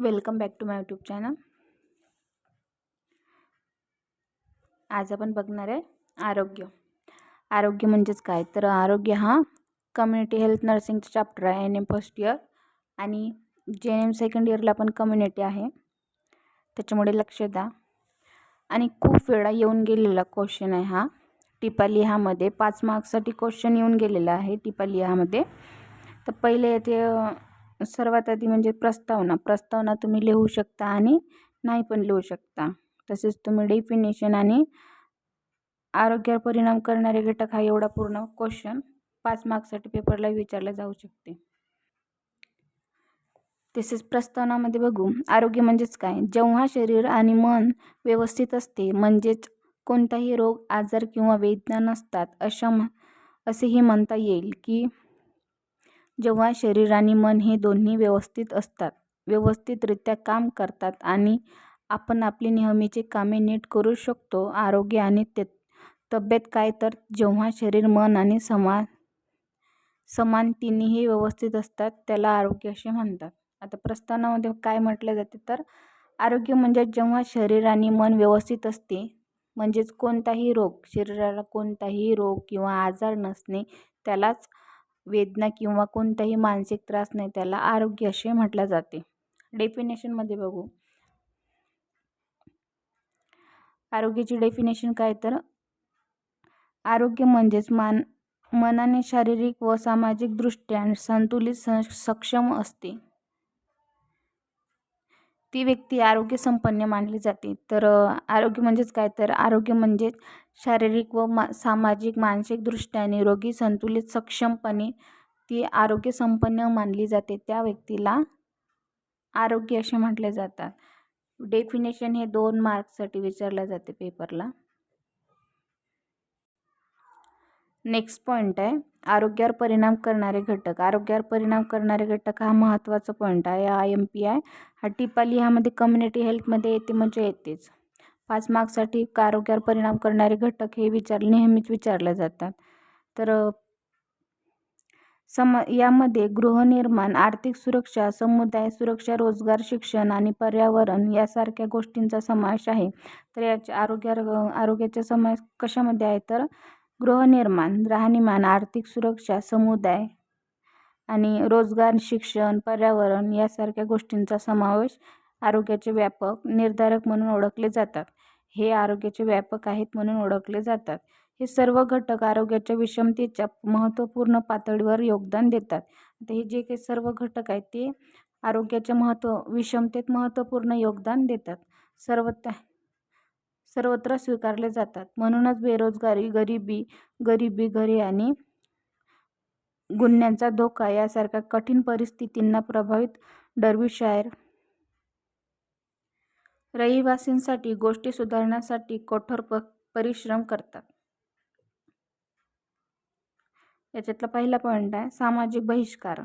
Welcome back to my YouTube channel. आज आपण बघणार आहे आरोग्य. आरोग्य म्हणजेच काय? तर आरोग्य हा कम्युनिटी हेल्थ नर्सिंगचा चॅप्टर आहे. एन एम फर्स्ट इयर आणि जे एन एम सेकंड इयरला पण कम्युनिटी आहे. त्याच्यामुळे लक्ष द्या. आणि खूप वेळा येऊन गेलेला क्वेश्चन आहे हा. टिपा लिहामध्ये पाच मार्क्ससाठी क्वेश्चन येऊन गेलेला आहे टिपा लिहामध्ये तर पहिले ते सर्वात आधी म्हणजे प्रस्तावना. प्रस्तावना तुम्ही लिहू शकता आणि नाही पण लिहू शकता. तसेच तुम्ही डेफिनेशन आणि आरोग्यावर परिणाम करणारे घटक हा एवढा पूर्ण क्वेश्चन पाच मार्क्ससाठी पेपरला विचारला जाऊ शकते. तसेच प्रस्तावनामध्ये बघू. आरोग्य म्हणजेच काय? जेव्हा शरीर आणि मन व्यवस्थित असते म्हणजेच कोणताही रोग आजार किंवा वेदना नसतात अशा म असेही म्हणता येईल की जेव्हा शरीर आणि मन हे दोन्ही व्यवस्थित असतात व्यवस्थितरित्या काम करतात आणि आपण आपली नेहमीची कामे नीट करू शकतो आरोग्य आणि ते तब्येत काय तर जेव्हा शरीर मन आणि समान समान तिन्हीही व्यवस्थित असतात त्याला आरोग्य असे म्हणतात. आता प्रस्थानामध्ये काय म्हटलं जाते तर आरोग्य म्हणजे जेव्हा शरीर आणि मन व्यवस्थित असते म्हणजेच कोणताही रोग शरीराला कोणताही रोग किंवा आजार नसणे त्यालाच वेदना किंवा कोणताही मानसिक त्रास नाही त्याला आरोग्य असे म्हटलं जाते. डेफिनेशनमध्ये बघू. आरोग्याची डेफिनेशन काय तर? आरोग्य म्हणजेच मान मनाने शारीरिक व सामाजिकदृष्ट्या संतुलित स सक्षम असते. ती व्यक्ती आरोग्य संपन्न मानली जाते. तर आरोग्य म्हणजेच काय? तर आरोग्य म्हणजेच शारीरिक व मा सामाजिक मानसिकदृष्ट्या निरोगी संतुलित सक्षमपणे ती आरोग्य संपन्न मानली जाते. त्या व्यक्तीला आरोग्य असे म्हटले जातात. डेफिनेशन हे दोन मार्क्ससाठी विचारलं जाते पेपरला. नेक्स्ट पॉईंट आहे आरोग्यावर परिणाम करणारे घटक. आरोग्यावर परिणाम करणारे घटक हा महत्त्वाचा पॉईंट आहे. आय एम पी आय हा टिपाली ह्यामध्ये कम्युनिटी हेल्थमध्ये येते म्हणजे येतेच. पाच मार्क्ससाठी आरोग्यावर परिणाम करणारे घटक हे विचार नेहमीच विचारले जातात. तर सम यामध्ये गृहनिर्माण आर्थिक सुरक्षा समुदाय सुरक्षा रोजगार शिक्षण आणि पर्यावरण यासारख्या गोष्टींचा समावेश आहे. तर याच्या आरोग्यावर आरोग्याचा समावेश कशामध्ये आहे तर गृहनिर्माण राहणीमान आर्थिक सुरक्षा समुदाय आणि रोजगार शिक्षण पर्यावरण यासारख्या गोष्टींचा समावेश आरोग्याचे व्यापक निर्धारक म्हणून ओळखले जातात. हे आरोग्याचे व्यापक आहेत म्हणून ओळखले जातात. हे सर्व घटक आरोग्याच्या विषमतेच्या महत्त्वपूर्ण पातळीवर योगदान देतात. आता हे जे काही सर्व घटक आहेत ते आरोग्याच्या महत्त्व विषमतेत महत्त्वपूर्ण योगदान देतात. सर्वत्र सर्वत्र स्वीकारले जातात. म्हणूनच बेरोजगारी गरिबी गरिबी घरे आणि गुन्ह्यांचा धोका यासारख्या कठीण परिस्थितींना प्रभावित डर्बीशायर रहिवासींसाठी गोष्टी सुधारण्यासाठी कठोर प परिश्रम करतात. याच्यातला पहिला पॉईंट आहे सामाजिक बहिष्कार.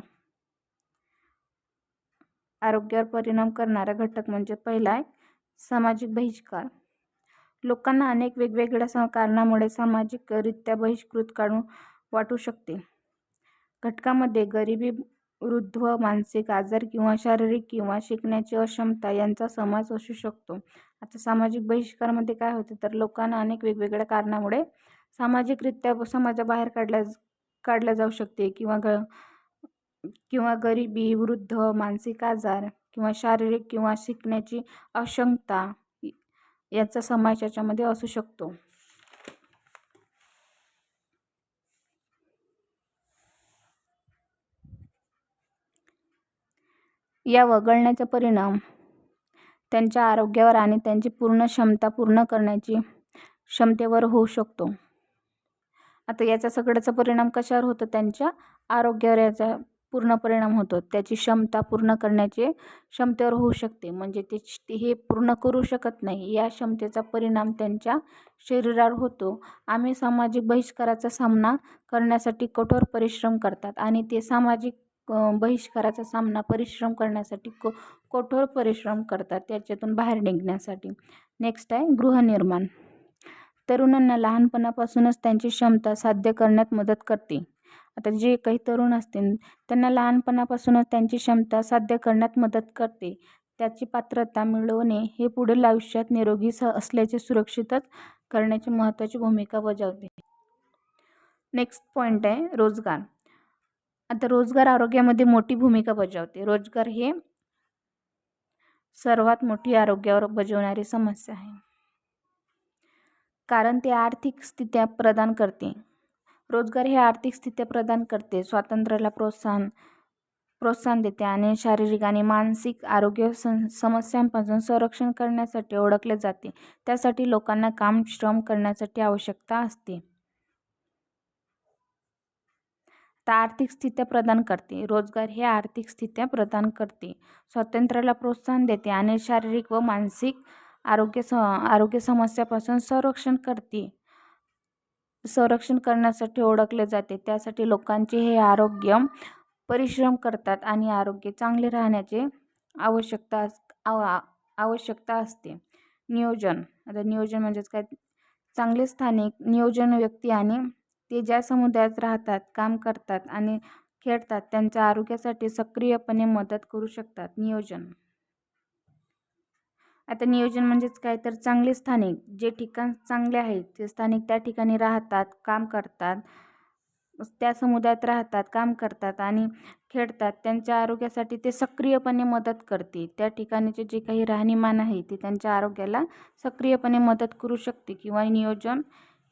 आरोग्यावर परिणाम करणारा घटक म्हणजे पहिला आहे सामाजिक बहिष्कार. लोकांना अनेक वेगवेगळ्या कारणामुळे सामाजिकरित्या बहिष्कृत काढून वाटू शकते. घटकामध्ये गरिबी वृद्ध मानसिक आजार किंवा शारीरिक किंवा शिकण्याची अक्षमता यांचा समाज असू शकतो. आता सामाजिक बहिष्कारामध्ये काय होते? तर लोकांना अनेक वेगवेगळ्या कारणामुळे सामाजिकरित्या समाजाबाहेर काढल्या काढल्या जाऊ शकते किंवा ग किंवा गरिबी वृद्ध मानसिक आजार किंवा शारीरिक किंवा शिकण्याची अक्षमता याचा समावेश याच्यामध्ये असू शकतो. या वगळण्याचा परिणाम त्यांच्या आरोग्यावर आणि त्यांची पूर्ण क्षमता पूर्ण करण्याची क्षमतेवर होऊ शकतो. आता याचा सगळ्याचा परिणाम कशावर होतो? त्यांच्या आरोग्यावर याचा पूर्ण परिणाम होतो. त्याची क्षमता पूर्ण करण्याचे क्षमतेवर होऊ शकते. म्हणजे ते हे पूर्ण करू शकत नाही. या क्षमतेचा परिणाम त्यांच्या शरीरावर होतो. आम्ही सामाजिक बहिष्काराचा सामना करण्यासाठी कठोर परिश्रम करतात आणि ते सामाजिक बहिष्काराचा सामना परिश्रम करण्यासाठी को कठोर परिश्रम करतात. त्याच्यातून बाहेर निघण्यासाठी. नेक्स्ट आहे गृहनिर्माण. तरुणांना लहानपणापासूनच त्यांची क्षमता साध्य करण्यात मदत करते. आता जे काही तरुण असतील त्यांना लहानपणापासूनच त्यांची क्षमता साध्य करण्यात मदत करते. त्याची पात्रता मिळवणे हे पुढील आयुष्यात निरोगी स असल्याचे सुरक्षितच करण्याची महत्त्वाची भूमिका बजावते. नेक्स्ट पॉईंट आहे रोजगार. आता रोजगार आरोग्यामध्ये मोठी भूमिका बजावते. रोजगार हे सर्वात मोठी आरोग्यावर बजावणारी समस्या आहे. कारण ते आर्थिक स्थित्या प्रदान करते. रोजगार हे आर्थिक स्थित्या प्रदान करते स्वातंत्र्याला प्रोत्साहन प्रोत्साहन देते आणि शारीरिक आणि मानसिक आरोग्य सं समस्यांपासून संरक्षण करण्यासाठी ओळखले जाते. त्यासाठी लोकांना काम श्रम करण्यासाठी आवश्यकता असते. तर आर्थिक स्थित्या प्रदान करते. रोजगार हे आर्थिक स्थित्या प्रदान करते. स्वातंत्र्याला प्रोत्साहन देते आणि शारीरिक व मानसिक आरोग्य स आरोग्य समस्यापासून संरक्षण करते. संरक्षण करण्यासाठी ओळखले जाते. त्यासाठी लोकांचे हे आरोग्य परिश्रम करतात आणि आरोग्य चांगले राहण्याचे आवश्यकता अस आव आवश्यकता असते. नियोजन. आता नियोजन म्हणजेच काय? चांगले स्थानिक नियोजन व्यक्ती आणि ते ज्या समुदायात राहतात काम करतात आणि खेळतात त्यांच्या आरोग्यासाठी सक्रियपणे मदत करू शकतात. नियोजन. आता नियोजन म्हणजेच काय? तर चांगले स्थानिक जे ठिकाण चांगले आहेत ते स्थानिक त्या ठिकाणी राहतात काम करतात. त्या समुदायात राहतात काम करतात आणि खेळतात. त्यांच्या आरोग्यासाठी ते सक्रियपणे मदत करते. त्या ठिकाणीचे जे काही राहणीमान आहे ते त्यांच्या आरोग्याला सक्रियपणे मदत करू शकते किंवा नियोजन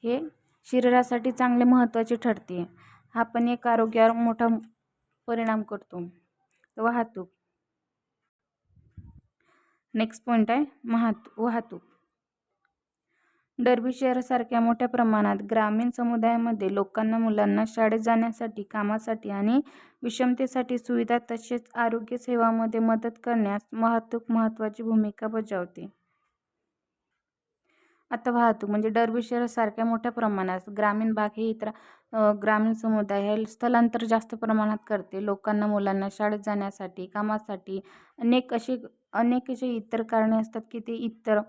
हे शरीरासाठी चांगले महत्त्वाचे ठरते. हा पण एक आरोग्यावर मोठा परिणाम करतो. वाहतूक. नेक्स्ट पॉईंट आहे महात वाहतूक. डर्बी शहरासारख्या मोठ्या प्रमाणात ग्रामीण समुदायामध्ये लोकांना मुलांना शाळेत जाण्यासाठी कामासाठी आणि विषमतेसाठी सुविधा तसेच आरोग्य सेवामध्ये मदत करण्यास वाहतूक महत्त्वाची भूमिका बजावते. आता वाहतूक म्हणजे डर्बी शहरासारख्या मोठ्या प्रमाणात ग्रामीण भाग हे इतर ग्रामीण समुदाय हे स्थलांतर जास्त प्रमाणात करते. लोकांना मुलांना शाळेत जाण्यासाठी कामासाठी अनेक असे अनेक असे इतर कारणे असतात की ते इतर.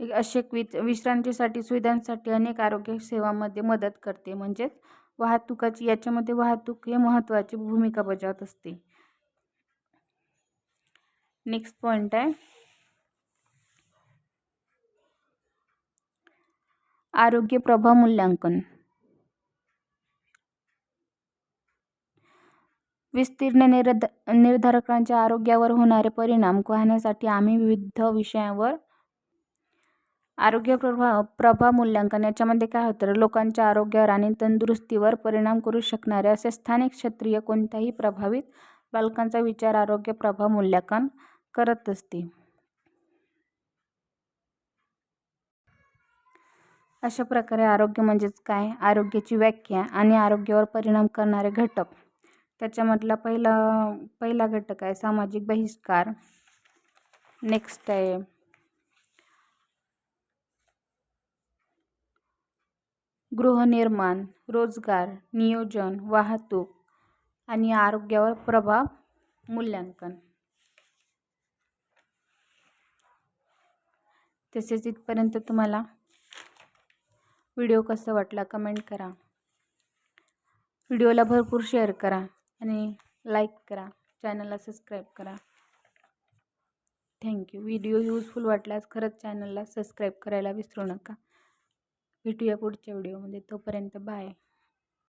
एक असे वि विश्रांतीसाठी सुविधांसाठी अनेक आरोग्य सेवामध्ये मदत करते. म्हणजेच वाहतुकाची याच्यामध्ये वाहतूक हे महत्त्वाची भूमिका बजावत असते. नेक्स्ट पॉईंट आहे. आरोग्य प्रभाव मूल्यांकन. विस्तीर्ण निर्ध निर्धारकांच्या आरोग्यावर होणारे परिणाम पाहण्यासाठी आम्ही विविध विषयांवर आरोग्य प्रभाव प्रभाव मूल्यांकन याच्यामध्ये काय होतं लोकांच्या आरोग्यावर आणि तंदुरुस्तीवर परिणाम करू शकणारे असे स्थानिक क्षेत्रीय कोणत्याही प्रभावित बालकांचा विचार आरोग्य प्रभाव मूल्यांकन करत असते. अशा प्रकारे आरोग्य म्हणजेच काय? आरोग्याची व्याख्या आणि आरोग्यावर परिणाम करणारे घटक. त्याच्यामधला पहिला पहिला घटक आहे सामाजिक बहिष्कार. नेक्स्ट आहे. गृहनिर्माण रोजगार नियोजन वाहतूक आणि आरोग्यावर प्रभाव मूल्यांकन. तसेच इथपर्यंत तुम्हाला व्हिडिओ कसा वाटला कमेंट करा. व्हिडिओला भरपूर शेअर करा. आणि लाईक करा चॅनलला सबस्क्राईब करा. थँक्यू व्हिडिओ यूजफुल वाटल्यास खरंच चॅनलला सबस्क्राईब करायला विसरू नका. भेटूया पुढच्या व्हिडिओमध्ये तोपर्यंत बाय